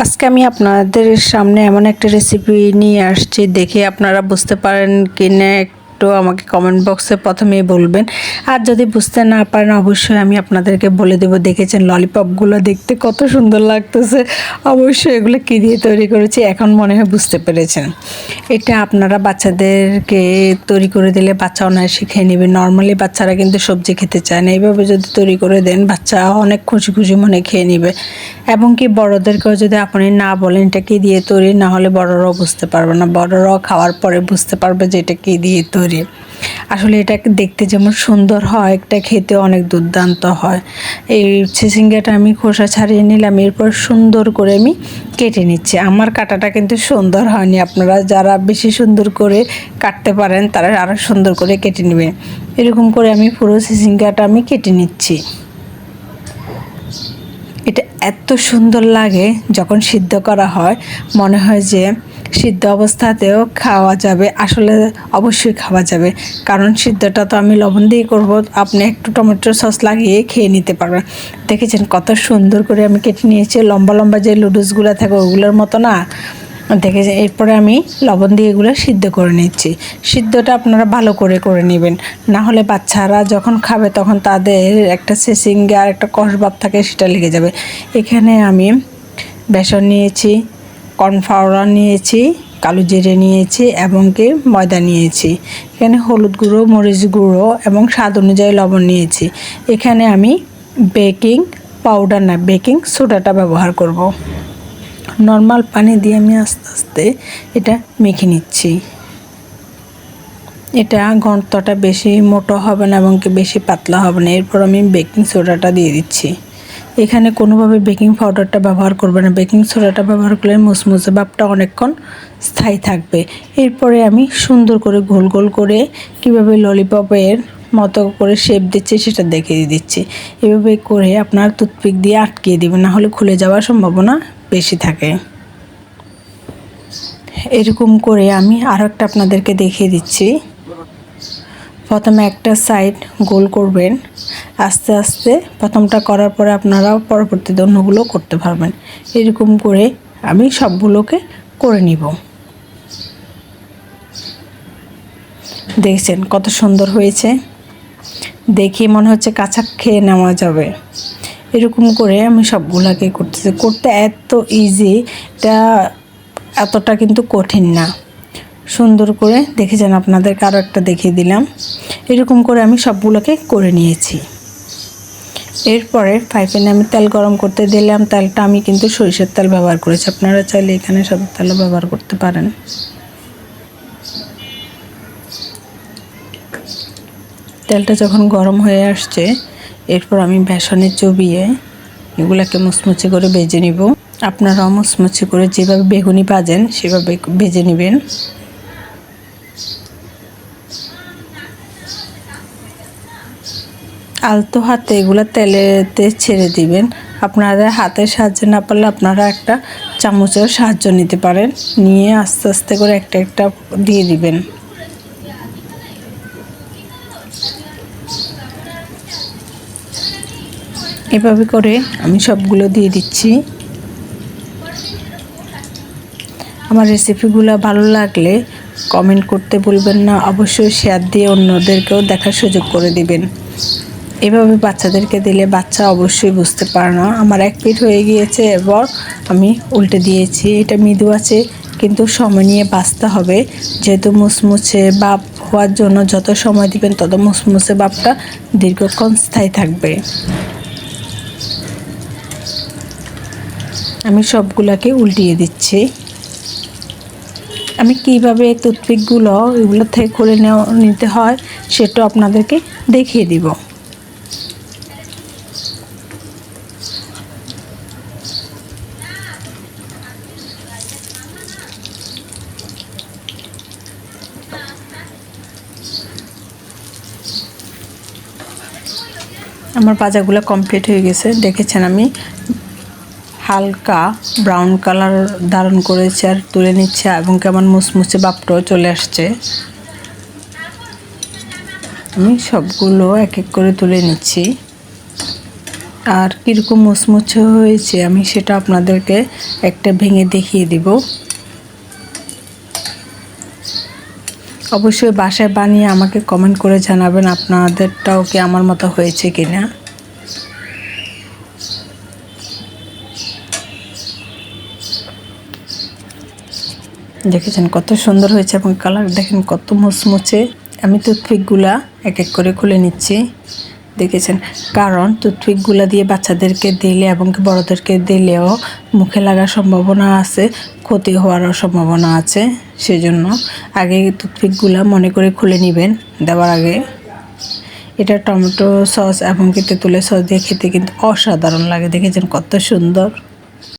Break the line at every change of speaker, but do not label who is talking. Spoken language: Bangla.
আজকে আমি আপনাদের সামনে এমন একটা রেসিপি নিয়ে আসছি দেখে আপনারা বুঝতে পারেন কি না একটু আমাকে কমেন্ট বক্সে প্রথমেই বলবেন। আর যদি বুঝতে না পারেন, অবশ্যই আমি আপনাদেরকে বলে দেবো, দেখেছেন ললিপপগুলো দেখতে কত সুন্দর লাগতেছে। অবশ্যই এগুলো কী দিয়ে তৈরি করেছি, এখন মনে হয় বুঝতে পেরেছেন। এটা আপনারা বাচ্চাদেরকে তৈরি করে দিলে বাচ্চা অনায়াসে খেয়ে নেবে। নর্মালি বাচ্চারা কিন্তু সবজি খেতে চায় না। এইভাবে যদি তৈরি করে দেন, বাচ্চা অনেক খুশি খুশি মনে খেয়ে নেবে। এবং কি বড়োদেরকেও যদি আপনি না বলেন, এটা কী দিয়ে তৈরি? না হলে বড়রাও বুঝতে পারবে না। বড়রাও খাওয়ার পরে বুঝতে পারবে যে এটা কী দিয়ে তৈরি। আসলে এটা দেখতে যেমন সুন্দর হয়, একটা খেতে অনেক দুর্দান্ত হয়। এই ছিসিঙ্গাটা আমি খোসা ছাড়িয়ে নিলাম, এরপর সুন্দর করে আমি কেটে নিচ্ছি। আমার কাটাটা কিন্তু সুন্দর হয়নি। আপনারা যারা বেশি সুন্দর করে কাটতে পারেন, তারা আরও সুন্দর করে কেটে নেবেন এরকম করে আমি পুরো সিসিঙ্গাটা আমি কেটে নিচ্ছি। এটা এত সুন্দর লাগে যখন সিদ্ধ করা হয়। মনে হয় যে সিদ্ধ অবস্থাতেও খাওয়া যাবে, আসলে অবশ্যই খাওয়া যাবে। কারণ সিদ্ধটা তো আমি লবণ দিয়ে করব, আপনি একটু টমেটো সস লাগিয়ে খেয়ে নিতে পারবেন। দেখেছেন কত সুন্দর করে আমি কেটে নিয়েছি, লম্বা লম্বা যে লুডুসগুলো থাকে ওগুলোর মতো না? দেখেছেন, এরপরে আমি লবণ দিয়ে এগুলো সিদ্ধ করে নিচ্ছি। সিদ্ধটা আপনারা ভালো করে করে নেবেন। না হলে বাচ্চারা যখন খাবে তখন তাদের একটা সেসিঙ্গে আর একটা কষবাব থাকে সেটা লেগে যাবে। এখানে আমি বেসন নিয়েছি কর্নফ্লাওয়ার নিয়েছি, কালো জিরে নিয়েছি এবং কি ময়দা নিয়েছি। এখানে হলুদ গুঁড়ো, মরিচ গুঁড়ো এবং স্বাদ অনুযায়ী লবণ নিয়েছি। এখানে আমি বেকিং পাউডার না, বেকিং সোডাটা ব্যবহার করব। নর্মাল পানি দিয়ে আমি আস্তে আস্তে এটা মেখে নিচ্ছি। এটা ঘন্টটা বেশি মোটো হবে না এবং কি বেশি পাতলা হবে না। এরপর আমি বেকিং সোডাটা দিয়ে দিচ্ছি। এখানে কোনোভাবে বেকিং পাউডারটা ব্যবহার করবে না। বেকিং সোডাটা ব্যবহার করলে মুসমুসে ভাবটা অনেকক্ষণ স্থায়ী থাকবে। এরপরে আমি সুন্দর করে গোল গোল করে কীভাবে ললিপপের মতো করে শেপ দিচ্ছি সেটা দেখিয়ে দিচ্ছি। এভাবে করে আপনার টুথপিক দিয়ে আটকিয়ে দেবেন, না হলে খুলে যাওয়ার সম্ভাবনা বেশি থাকে। এরকম করে আমি আরও একটা আপনাদেরকে দেখিয়ে দিচ্ছি। প্রথমে একটা সাইড গোল করবেন। আস্তে আস্তে প্রথমটা করার পরে আপনারা পরবর্তী অন্যগুলো করতে পারবেন। এরকম করে আমি সবগুলোকে করে নিব। দেখছেন কত সুন্দর হয়েছে। দেখে মনে হচ্ছে কাঁচা খেয়ে নেওয়া যাবে। এরকম করে আমি সবগুলোকে করতেছি। করতে এত ইজি এটা এতটা কিন্তু কঠিন না। সুন্দর করে দেখে যান আপনাদেরকে আরও একটা দেখিয়ে দিলাম। এরকম করে আমি সবগুলোকে করে নিয়েছি। এরপরে ফ্রাই প্যানে আমি তেল গরম করতে দিলাম। তেলটা আমি কিন্তু সরিষার তেল ব্যবহার করেছি। আপনারা চাইলে এখানে সব তেলও ব্যবহার করতে পারেন। তেলটা যখন গরম হয়ে আসছে, এরপর আমি বেসনে চবিয়ে এগুলাকে মুচমুচে করে বেজে নিব। আপনারাও মুচমুচে করে যেভাবে বেগুনি ভাজেন, সেভাবে ভেজে নেবেন। আলতো হাতে এগুলো তেলেতে ছেড়ে দিবেন। আপনারা হাতের সাহায্য না পারলে আপনারা একটা চামচের সাহায্য নিতে পারেন। নিয়ে আস্তে আস্তে করে একটা একটা দিয়ে দিবেন। এভাবে করে আমি সবগুলো দিয়ে দিচ্ছি। আমার রেসিপিগুলো ভালো লাগলে কমেন্ট করতে বলবেন না। অবশ্যই শেয়ার দিয়ে অন্যদেরকেও দেখার সুযোগ করে দিবেন। এভাবে বাচ্চাদেরকে দিলে বাচ্চা অবশ্যই বুঝতে পারে না। আমার এক পিঠ হয়ে গিয়েছে এবার আমি উল্টে দিয়েছি। এটা মৃদু আছে, কিন্তু সময় নিয়ে বাঁচতে হবে। যেহেতু মুসমুছে বাপ হওয়ার জন্য যত সময় দিবেন, তত মুসমুছে বাপটা দীর্ঘক্ষণ স্থায়ী থাকবে। আমি সবগুলোকে উল্টিয়ে দিচ্ছি। আমি কীভাবে টুথপিকগুলো এগুলো থেকে নেওয়া নিতে হয়, সেটা আপনাদেরকে দেখিয়ে দিব। আমার পাজাগুলো কমপ্লিট হয়ে গেছে। দেখেছেন আমি? হালকা ব্রাউন কালার ধারণ করেছে আর তুলে নিচ্ছে এবং কেমন মুচমুচে বাপটাও চলে আসছে। আমি সবগুলো এক এক করে তুলে নিচ্ছি। আর কীরকম মুচমুচে হয়েছে আমি সেটা আপনাদেরকে একটা ভেঙে দেখিয়ে দিব। অবশ্যই বাসায় বানিয়ে আমাকে কমেন্ট করে জানাবেন আপনাদেরটাও কি আমার মতো হয়েছে কিনা। দেখেছেন কত সুন্দর হয়েছে এবং কালার দেখেন কত মুচমুচে। আমি টুথপিকগুলা এক এক করে খুলে নিচ্ছি। দেখেছেন, কারণ টুথপিকগুলো দিয়ে বাচ্চাদেরকে দিলে এবং কি বড়দেরকে দিলেও মুখে লাগার সম্ভাবনা আছে, ক্ষতি হওয়ারও সম্ভাবনা আছে। সেজন্য আগে টুথপিকগুলো মনে করে খুলে নেবেন, দেওয়ার আগে। এটা টমেটো সস এবং কি তেঁতুলের সস দিয়ে খেতে কিন্তু অসাধারণ লাগে, দেখেছেন কত সুন্দর?